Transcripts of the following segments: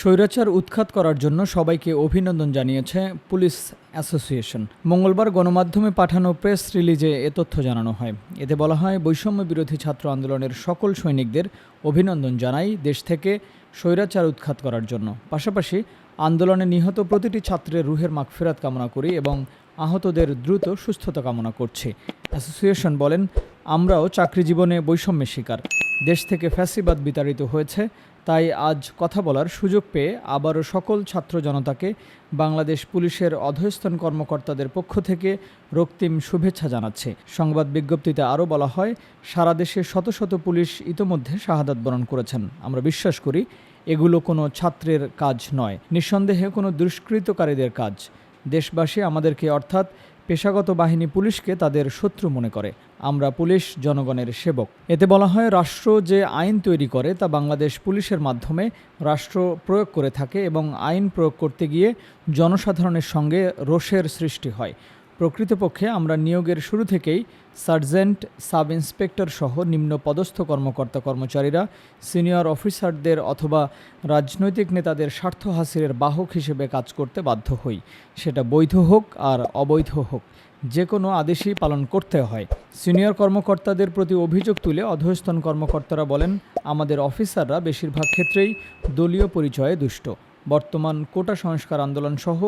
স্বৈরাচার উৎখাত করার জন্য সবাইকে অভিনন্দন জানিয়েছে পুলিশ অ্যাসোসিয়েশন। মঙ্গলবার গণমাধ্যমে পাঠানো প্রেস রিলিজে এ তথ্য জানানো হয়। এতে বলা হয়, বৈষম্য বিরোধী ছাত্র আন্দোলনের সকল সৈনিকদের অভিনন্দন জানাই দেশ থেকে স্বৈরাচার উৎখাত করার জন্য। পাশাপাশি আন্দোলনে নিহত প্রতিটি ছাত্রের রুহের মাগফিরাত কামনা করি এবং আহতদের দ্রুত সুস্থতা কামনা করছি। অ্যাসোসিয়েশন বলেন, আমরাও চাকরি জীবনে বৈষম্যের শিকার। দেশ থেকে ফ্যাসিবাদ বিতাড়িত হয়েছে, তাই আজ কথা বলার সুযোগ পেয়ে আবারও সকল ছাত্র জনতাকে বাংলাদেশ পুলিশের অধস্তন কর্মকর্তাদের পক্ষ থেকে রক্তিম শুভেচ্ছা জানাচ্ছে। সংবাদ বিজ্ঞপ্তিতে আরও বলা হয়, সারা দেশে শত শত পুলিশ ইতোমধ্যে শাহাদাত বরণ করেছেন। আমরা বিশ্বাস করি, এগুলো কোনো ছাত্রের কাজ নয়। নিঃসন্দেহে কোনো দুষ্কৃতকারীদের কাজ। দেশবাসী আমাদেরকে অর্থাৎ পেশাগত বাহিনী পুলিশকে তাদের শত্রু মনে করে। আমরা পুলিশ জনগণের সেবক। এতে বলা হয়, রাষ্ট্র যে আইন তৈরি করে তা বাংলাদেশ পুলিশের মাধ্যমে রাষ্ট্র প্রয়োগ করে থাকে এবং আইন প্রয়োগ করতে গিয়ে জনসাধারণের সঙ্গে রোষের সৃষ্টি হয়। প্রকৃতপক্ষে আমরা নিয়োগের শুরু থেকেই সার্জেন্ট সাব ইন্সপেক্টর সহ নিম্ন পদস্থ কর্মকর্তা কর্মচারীরা, সিনিয়র অফিসারদের অথবা রাজনৈতিক নেতাদের স্বার্থ হাসিলের বাহক হিসেবে কাজ করতে বাধ্য হই। সেটা বৈধ হোক আর অবৈধ হোক যে কোনো আদেশই পালন করতে হয়। সিনিয়র কর্মকর্তাদের প্রতি অভিযোগ তুলে অধস্তন কর্মকর্তারা বলেন, আমাদের অফিসাররা বেশিরভাগ ক্ষেত্রেই দলীয় পরিচয়ে দুষ্ট। বর্তমান কোটা সংস্কার আন্দোলন সহ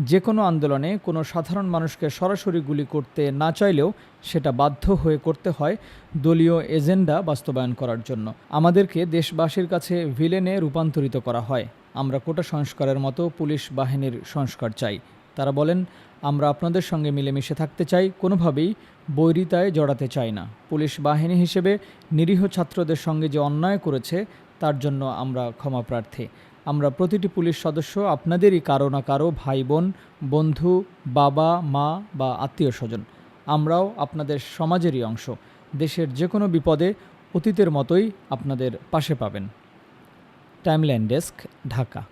যে কোনো আন্দোলনে কোনো সাধারণ মানুষকে সরাসরি গুলি করতে না চাইলেও সেটা বাধ্য হয়ে করতে হয় দলীয় এজেন্ডা বাস্তবায়ন করার জন্য। আমাদেরকে দেশবাসীর কাছে ভিলেনে রূপান্তরিত করা হয়। আমরা কোটা সংস্কারের মতো পুলিশ বাহিনীর সংস্কার চাই। তারা বলেন, আমরা আপনাদের সঙ্গে মিলেমিশে থাকতে চাই, কোনোভাবেই বৈরিতায় জড়াতে চাই না। পুলিশ বাহিনী হিসেবে নিরীহ ছাত্রদের সঙ্গে যে অন্যায় করেছে তার জন্য আমরা ক্ষমা প্রার্থী। আমরা প্রতিটি পুলিশ সদস্য আপনাদেরই কারও না কারও ভাই, বোন, বন্ধু, বাবা, মা বা আত্মীয় স্বজন। আমরাও আপনাদের সমাজেরই অংশ। দেশের যে কোনো বিপদে অতীতের মতোই আপনাদের পাশে পাবেন। Timeline desk, Dhaka.